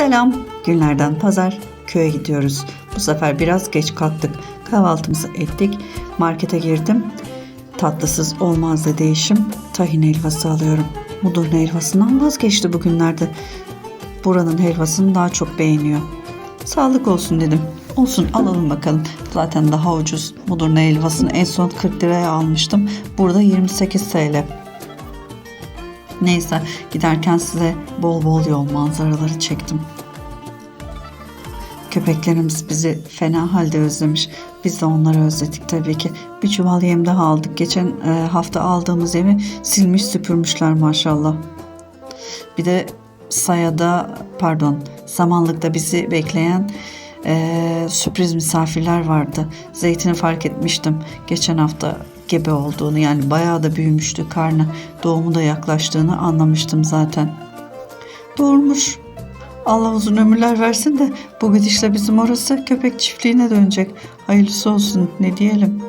Selam. Günlerden pazar köye gidiyoruz. Bu sefer biraz geç kalktık. Kahvaltımızı ettik. Markete girdim. Tatlısız olmaz dedi eşim. Tahin helvası alıyorum. Mudurnu helvasından vazgeçti bugünlerde. Buranın helvasını daha çok beğeniyor. Sağlık olsun dedim. Olsun alalım bakalım. Zaten daha ucuz. Mudurnu helvasını en son 40 liraya almıştım. Burada 28 TL. Neyse giderken size bol bol yol manzaraları çektim. Köpeklerimiz bizi fena halde özlemiş. Biz de onları özledik tabii ki. Bir çuval yem daha aldık. Geçen e, hafta aldığımız yemi silmiş süpürmüşler maşallah. Bir de Saya'da pardon Samanlık'ta bizi bekleyen e, sürpriz misafirler vardı. Zeytini fark etmiştim. Geçen hafta gebe olduğunu yani bayağı da büyümüştü karnı. Doğumu da yaklaştığını anlamıştım zaten. Doğurmuş. Allah uzun ömürler versin de bu gidişle bizim orası köpek çiftliğine dönecek. Hayırlısı olsun ne diyelim.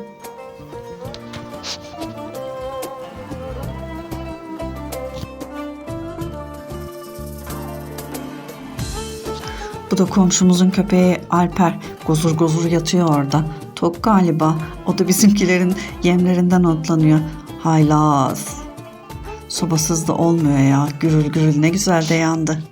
Bu da komşumuzun köpeği Alper. Gozur gozur yatıyor orada. Tok galiba. O da bizimkilerin yemlerinden otlanıyor. Haylaz. Sobasız da olmuyor ya. Gürül gürül ne güzel de yandı.